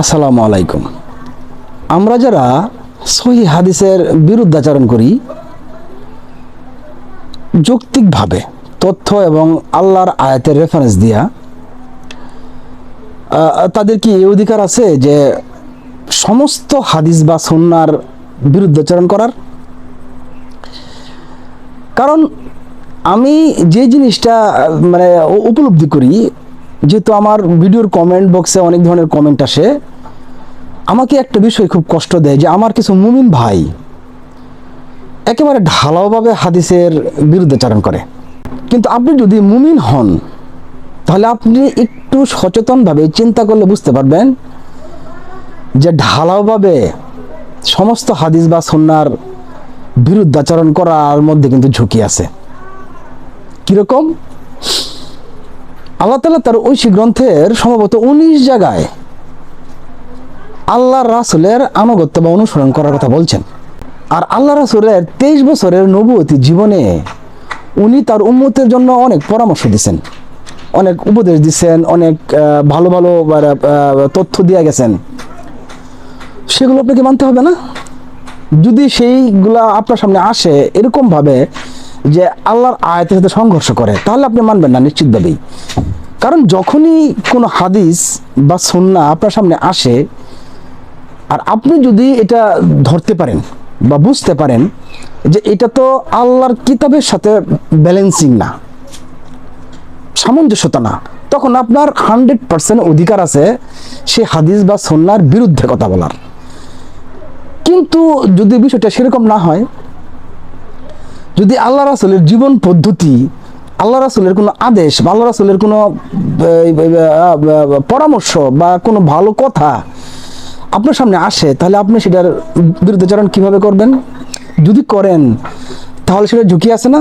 আসসালামু আলাইকুম। আমরা যারা সহি হাদিসের বিরুদ্ধাচরণ করি, যৌক্তিকভাবে তথ্য এবং আল্লাহর আয়াতের রেফারেন্স দিয়া তাদের কি এই অধিকার আছে যে সমস্ত হাদিস বা সন্ন্যার বিরুদ্ধাচরণ করার? কারণ আমি যে জিনিসটা মানে উপলব্ধি করি যেহেতু আমার ভিডিওর কমেন্ট বক্সে অনেক ধরনের কমেন্ট আসে, আমাকে একটা বিষয় খুব কষ্ট দেয় যে আমার কিছু মুমিন ভাই একেবারে ঢালাওভাবে হাদিসের বিরুদ্ধাচারণ করে। কিন্তু আপনি যদি মুমিন হন, তাহলে আপনি একটু সচেতনভাবে চিন্তা করলে বুঝতে পারবেন যে ঢালাওভাবে সমস্ত হাদিস বা সন্ন্যার বিরুদ্ধাচরণ করার মধ্যে কিন্তু ঝুঁকি আছে। কীরকম? আল্লাহ তালা তার ঐশী গ্রন্থের সম্ভবত উনিশ জায়গায় আল্লাহ রাসুলের আনুগত্য বা অনুসরণ করার কথা বলছেন। আর আল্লাহ রাসুলের তেইশ বছরের নবতী জীবনে উনি তার উন্মতের জন্য অনেক পরামর্শ দিচ্ছেন অনেক উপদেশ দিচ্ছেন অনেক ভালো ভালো তথ্য দিয়ে গেছেন। সেগুলো আপনাকে মানতে হবে না? যদি সেইগুলা আপনার সামনে আসে এরকম ভাবে যে আল্লাহর আয়াতের সাথে সংঘর্ষ করে, তাহলে আপনি মানবেন না নিশ্চিতভাবেই কারণ যখনই কোনো হাদিস বা সন্না আপনার সামনে আসে, আর আপনি যদি এটা ধরতে পারেন বা বুঝতে পারেন যে এটা তো আল্লাহর কিতাবের সাথে ব্যালেন্সিং না, সামঞ্জস্যতা না, তখন আপনার হান্ড্রেড পার্সেন্ট অধিকার আছে সে হাদিস বা সন্ন্যার বিরুদ্ধে কথা বলার। কিন্তু যদি বিষয়টা সেরকম না হয় যদি আল্লাহ রাসুলের জীবন পদ্ধতি, আল্লাহ রাসুলের কোনো আদেশ বা আল্লাহ রাসুলের কোনো পরামর্শ বা কোনো ভালো কথা আপনার সামনে আসে, তাহলে আপনি সেটার বিরুদ্ধাচরণ কীভাবে করবেন? যদি করেন, তাহলে সেটা ঝুঁকি আছে না?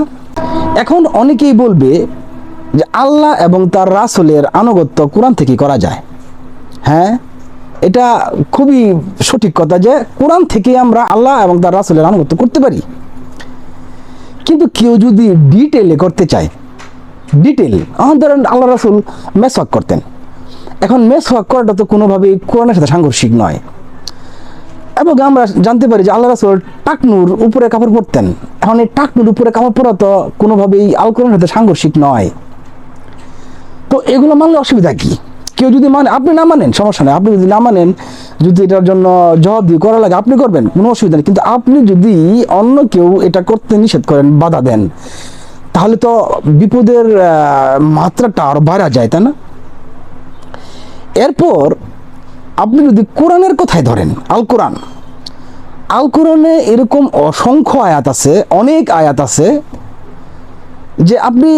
এখন অনেকেই বলবে যে আল্লাহ এবং তার রাসুলের আনুগত্য কোরআন থেকে করা যায়। হ্যাঁ? এটা খুবই সঠিক কথা যে কোরআন থেকে আমরা আল্লাহ এবং তার রাসুলের আনুগত্য করতে পারি। কিন্তু কেউ যদি ডিটেলে করতে চায় ডিটেল এখন ধরেন আল্লাহ রাসুল মেসওয়াক করতেন। এখন মেস মেসওয়াক করাটা তো কোনোভাবেই কোরআনের সাথে সাংঘর্ষিক নয়। এবং আমরা জানতে পারি যে আল্লাহ রাসুল টাকনুর উপরে কাপড় পরতেন। এখন এই টাকনুর উপরে কাপড় পরা তো কোনোভাবেই আল কোরআনের সাথে সাংঘর্ষিক নয়। তো এগুলো মানলে অসুবিধা কি? কেউ যদি মানে আপনি না মানেন, সমস্যা নেই। আপনি যদি না মানেন, যদি এটার জন্য জবাব দিয়ে করা লাগে, আপনি করবেন, কোনো অসুবিধা নেই। কিন্তু আপনি যদি অন্য কেউ এটা করতে নিষেধ করেন, বাধা দেন, তাহলে তো বিপদের মাত্রাটা আরও বাড়া যায়, তাই না? এরপর আপনি যদি কোরআনের কথাই ধরেন, আল কোরআন, আল কোরআনে এরকম অসংখ্য আয়াত আছে, অনেক আয়াত আছে, যে আপনি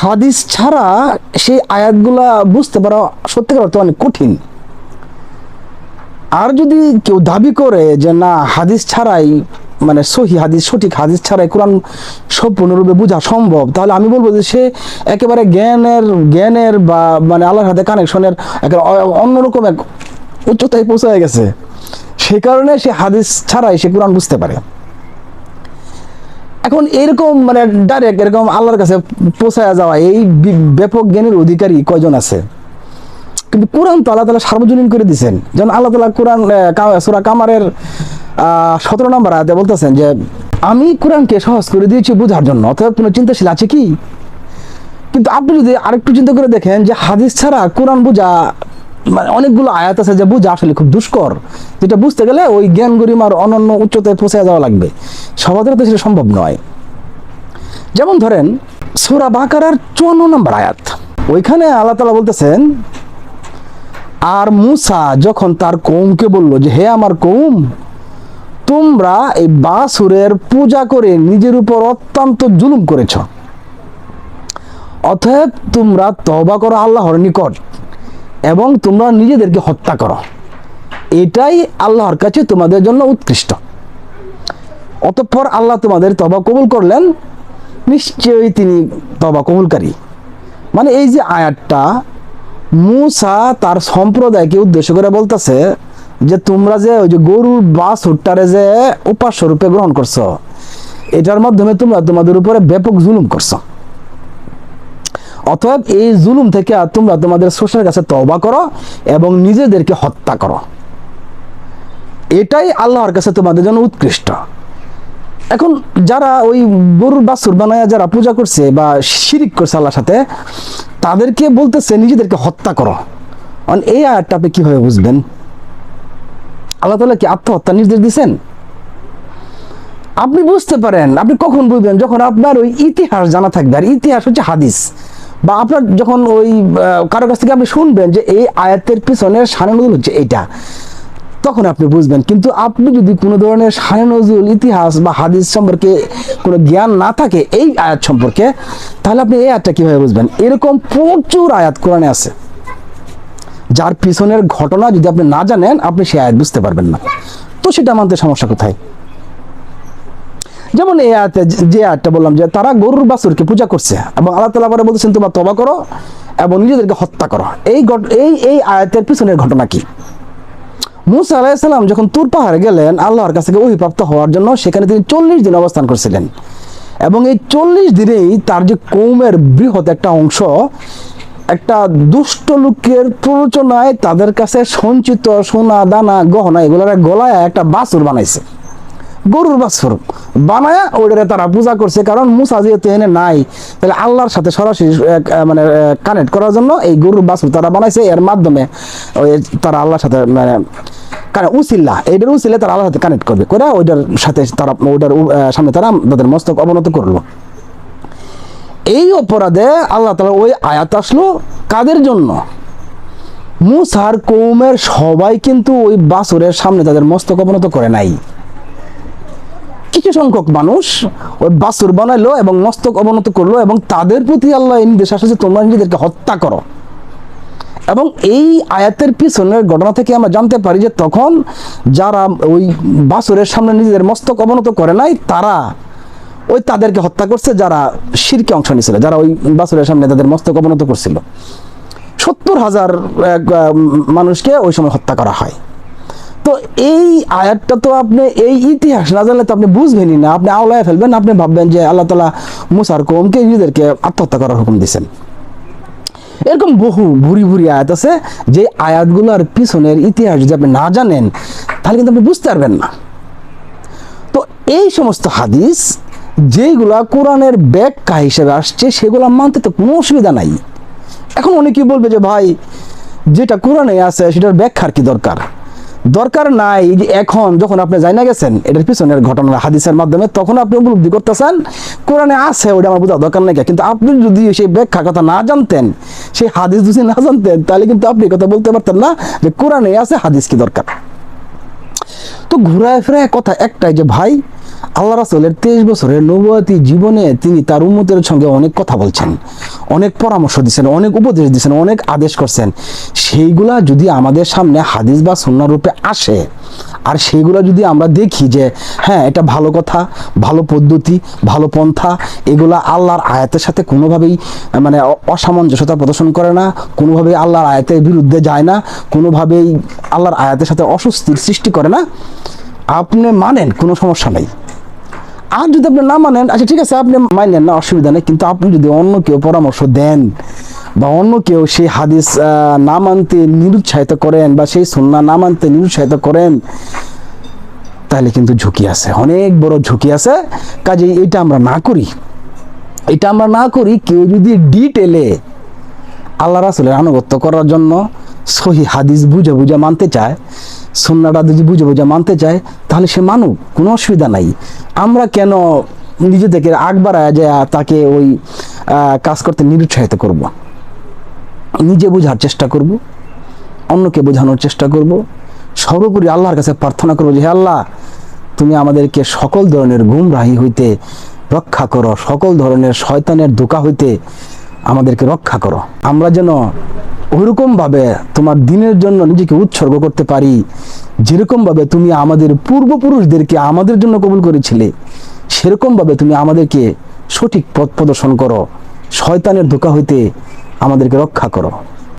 হাদিস ছাড়া সেই আয়াতগুলা বুঝতে পারা সত্যিকার অর্থে অনেক কঠিন। আর যদি কেউ দাবি করে যে না, হাদিস ছাড়াই মানে সহি হাদিস, সঠিক হাদিস ছাড়াই কোরআন সম্পূর্ণরূপে বোঝা সম্ভব, তাহলে আমি বলব যে সে একেবারে জ্ঞানের জ্ঞানের বা মানে আল্লাহর হাতে কানেকশনের একেবারে অন্যরকম এক উচ্চতায় পৌঁছে গেছে। সে কারণে সে হাদিস ছাড়াই সে কোরআন বুঝতে পারে। এখন এরকম মানে ডাইরেক্ট এরকম আল্লাহর কাছে পৌঁছায় যাওয়া, এই ব্যাপক জ্ঞানের অধিকারী কয়জন আছে? কিন্তু কোরআন তো আল্লাহ তালা সার্বজনীন করে দিয়েছেন যেমন আল্লাহ তালা কোরআন সুরা কামারের সতেরো নম্বর আয়াতে বলতেছেন যে, আমি কোরআনকে সহজ করে দিয়েছি বোঝার জন্য অতএব কোনো চিন্তাশীল আছে কি? কিন্তু আপনি যদি আরেকটু চিন্তা করে দেখেন যে হাদিস ছাড়া কোরআন বোঝা মানে অনেকগুলো আয়াত আছে যে বোঝা আসলে খুব দুষ্কর, যেটা বুঝতে গেলে ওই জ্ঞান গরিমার অনন্য উচ্চতায় পৌঁছে যাওয়া লাগবে। সবাদের তো সেটা সম্ভব নয়। যেমন ধরেন, সুরা বাকারার চুয়ান্ন নম্বর আয়াত। ওইখানে আল্লাহ তালা বলতেছেন, আর মুসা যখন তার কৌমকে বলল যে, হে আমার কৌম, তোমরা এই বাসুরের পূজা করে নিজের উপর অত্যন্ত জুলুম করেছ। অতএব তোমরা তবা করো আল্লাহর নিকট। এবং তোমরা নিজেদেরকে হত্যা করো। এটাই আল্লাহর কাছে তোমাদের জন্য উৎকৃষ্ট। অতঃপর আল্লাহ তোমাদের তবা কবুল করলেন। নিশ্চয়ই তিনি তবা কবুলকারী। মানে এই যে আয়াতটা মুসা তার সম্প্রদায়কে উদ্দেশ্য করে বলতেছে যে, তোমরা যে ওই যে গরুর বা সুট্টারে যে উপাস্য রূপে গ্রহণ করছ, এটার মাধ্যমে তোমরা তোমাদের উপরে ব্যাপক জুলুম করছ। অতএব এই জুলুম থেকে তোমরা তোমাদের স্রষ্টার কাছে তওবা করো এবং নিজেদেরকে হত্যা করো। এটাই আল্লাহর কাছে তোমাদের জন্য উৎকৃষ্ট। এখন যারা ওই গরুর বাছুর বানায় যারা পূজা করছে বা শিরিক করছে আল্লাহর সাথে, তাদেরকে বলতেছে নিজেদেরকে হত্যা করো। অন, এই আয়াতটা আপনি কীভাবে বুঝবেন? আল্লাহ তালা কি আত্মহত্যা নির্দেশ দিছেন আপনি বুঝতে পারেন, আপনি কখন বুঝবেন? যখন আপনার ওই ইতিহাস জানা থাকবে, আর ইতিহাস হচ্ছে হাদিস। বা আপনার যখন ওই কারও কাছ থেকে আপনি শুনবেন যে এই আয়াতের পিছনের সানে নজরুল হচ্ছে এইটা, তখন আপনি বুঝবেন। কিন্তু আপনি যদি কোনো ধরনের সানে নজরুল ইতিহাস বা হাদিস সম্পর্কে কোনো জ্ঞান না থাকে এই আয়াত সম্পর্কে, তাহলে আপনি এই আয়াতটা কীভাবে বুঝবেন? এরকম প্রচুর আয়াত কোরআনে আছে। যার পিছনের ঘটনা যদি আপনি না জানেন, আপনি সে আয়াত বুঝতে পারবেন না। তো সেটা মানতে সমস্যা কোথায়? যেমন এই আয়াতে যে- আয়াতটা বললাম যে তারা গরুর বাছুরকে পূজা করছে এবং আল্লাহ তালা পরে বলতেছেন তোমরা তবা করো এবং নিজেদেরকে হত্যা করো। এই এই এই আয়াতের পিছনের ঘটনা কি? মুসা আলাইসাল্লাম যখন তুর পাহাড়ে গেলেন, আল্লাহর কাছ থেকে অভিপ্রাপ্ত হওয়ার জন্য সেখানে তিনি চল্লিশ দিন অবস্থান করছিলেন। এবং এই চল্লিশ দিনেই তার যে কৌমের বৃহৎ একটা অংশ, একটা দুষ্ট লোকের প্ররোচনায় তাদের কাছে সঞ্চিত সোনা, দানা, গহনা, এগুলোর গলায় একটা বাছুর বানাইছে। গরুর বাছুর। বানায়া ওইটারে তারা পূজা করছে কারণ মুসা যেহেতু এনে নাই, তাহলে আল্লাহর সাথে সরাসরি মানে কানেক্ট করার জন্য এই গরুর বাছুর তারা বানাইছে। এর মাধ্যমে ওই তারা আল্লাহর সাথে মানে কারণ উসিল্লা, এইটার উসিলে তারা আল্লাহর সাথে কানেক্ট করবে। করে ওইটার সাথে তারা, ওইটার সামনে তারা তাদের মস্তক অবনত করল। এই অপরাধে আল্লাহ তালা ওই আয়াত আসলো কাদের জন্য? মুসার কৌমের সবাই কিন্তু ওই বাছুরের সামনে তাদের মস্তক অবনত করে নাই। কিছু সংখ্যক মানুষ ওই বাসুর বানাইলো এবং মস্তক অবনত করল এবং তাদের প্রতি আল্লাহ নির্দেশ আসে যে তোমরা নিজেদেরকে হত্যা করো। এবং এই আয়াতের পিছনের ঘটনা থেকে আমরা জানতে পারি যে তখন যারা ওই বাসুরের সামনে নিজেদের মস্তক অবনত করে নাই, তারা ওই তাদেরকে হত্যা করছে, যারা শিরকে অংশ নিয়েছিল, যারা ওই বাছুরের সামনে তাদের মস্তক অবনত করছিল। সত্তর হাজার মানুষকে ওই সময় হত্যা করা হয়। তো এই আয়াতটা তো আপনি, এই ইতিহাস না জানলে তো আপনি বুঝবেনই না। আপনি আওলায় ফেলবেন, আপনি ভাববেন যে আল্লাহ তালা মুসার কৌমকে নিজেদেরকে আত্মহত্যা করার হুকুম দিয়েছেন। এরকম বহু ভুরি ভুরি আয়াত আছে, যে আয়াতগুলোর পিছনের ইতিহাস যদি আপনি না জানেন, তাহলে কিন্তু আপনি বুঝতে পারবেন না। তো এই সমস্ত হাদিস যেগুলা কোরআনের ব্যাখ্যা হিসেবে আসছে, সেগুলো মানতে তো কোনো অসুবিধা নাই। এখন অনেকেই বলবে যে, ভাই, যেটা কোরআনে আছে, সেটার ব্যাখ্যার কি দরকার? দরকার নাই যে এখন যখন আপনি যাই না গেছেন, এটার পিছনের ঘটনা হাদিসের মাধ্যমে, তখন আপনি উপলব্ধি করতেছেন, কোরআনে আছে, ওটা আমার বোঝা দরকার নাই কিন্তু আপনি যদি সেই ব্যাখ্যা কথা না জানতেন, সেই হাদিস যদি না জানতেন, তাহলে কিন্তু আপনি কথা বলতে পারতেন না যে কোরআনে আছে, হাদিস কি দরকার? তো ঘুরায় ফেরায় কথা একটাই যে, ভাই আল্লাহ রাসুলের তেইশ বছরের নবুয়াতি জীবনে তিনি তার উন্মতের সঙ্গে অনেক কথা বলছেন, অনেক পরামর্শ দিচ্ছেন অনেক উপদেশ দিচ্ছেন অনেক আদেশ করছেন। সেইগুলা যদি আমাদের সামনে হাদিস বা সুন্নার রূপে আসে, আর সেইগুলো যদি আমরা দেখি যে হ্যাঁ এটা ভালো কথা, ভালো পদ্ধতি, ভালো পন্থা, এগুলা আল্লাহর আয়াতের সাথে কোনোভাবেই মানে অসামঞ্জস্যতা প্রদর্শন করে না, কোনোভাবেই আল্লাহর আয়াতের বিরুদ্ধে যায় না, কোনোভাবেই আল্লাহর আয়াতের সাথে অস্বস্তির সৃষ্টি করে না, আপনি মানেন, কোনো সমস্যা নেই। আর যদি আপনি না মানেন আচ্ছা ঠিক আছে, আপনি মানেন না, অসুবিধা নেই, কিন্তু আপনি যদি অন্য কেউ পরামর্শ দেন বা অন্য কেউ সেই হাদিস না মানতে নিরুৎসাহিত করেন বা সেই সন্না না মানতে নিরুৎসাহিত করেন, তাহলে কিন্তু ঝুঁকি আছে, অনেক বড় ঝুঁকি আছে। কাজে এটা আমরা না করি। এটা আমরা না করি কেউ যদি ডিটেলে আল্লাহ রাসুলের আনুগত্য করার জন্য সহি হাদিস বুঝে বুঝে মানতে চায় সুন্নাটা যদি বুঝে বুঝে মানতে চায়, তাহলে সে মানুক, কোনো অসুবিধা নাই আমরা কেন নিজে থেকে আগ বাড়ায় যে তাকে ওই কাজ করতে নিরুৎসাহিত করব। নিজে বোঝার চেষ্টা করব, অন্যকে বোঝানোর চেষ্টা করব, সর্বোপরি আল্লাহর কাছে প্রার্থনা করব যে, হে আল্লাহ, তুমি আমাদেরকে সকল ধরনের গুমরাহি হইতে রক্ষা করো, সকল ধরনের শয়তানের ধোকা হইতে আমাদেরকে রক্ষা করো আমরা যেন ওইরকমভাবে তোমার দিনের জন্য নিজেকে উৎসর্গ করতে পারি। যেরকমভাবে তুমি আমাদের পূর্বপুরুষদেরকে আমাদের জন্য কবুল করেছিলে, সেরকমভাবে তুমি আমাদেরকে সঠিক পথ প্রদর্শন করো। শয়তানের ধোকা হইতে আমাদেরকে রক্ষা করো।